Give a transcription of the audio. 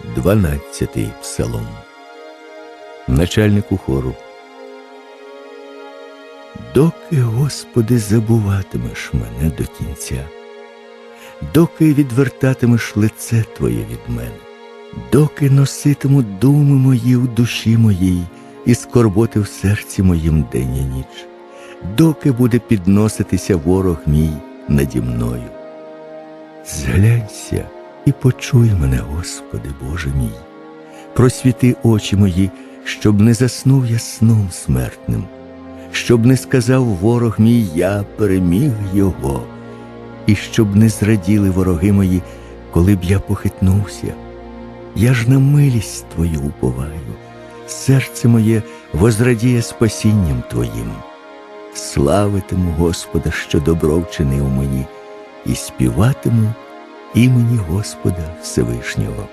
Дванадцятий псалом. Начальнику хору. Доки, Господи, забуватимеш мене до кінця, доки відвертатимеш лице Твоє від мене, доки носитиму думи мої в душі моїй і скорботи в серці моїм день і ніч, доки буде підноситися ворог мій наді мною. Зглянься і почуй мене, Господи Боже мій, просвіти очі мої, щоб не заснув я сном смертним, щоб не сказав ворог мій, я переміг його, і щоб не зраділи вороги мої, коли б я похитнувся. Я ж на милість Твою уповаю, серце моє возрадіє спасінням Твоїм. Славитиму Господа, що добро вчинив мені, і співатиму імені Господа Всевишнього.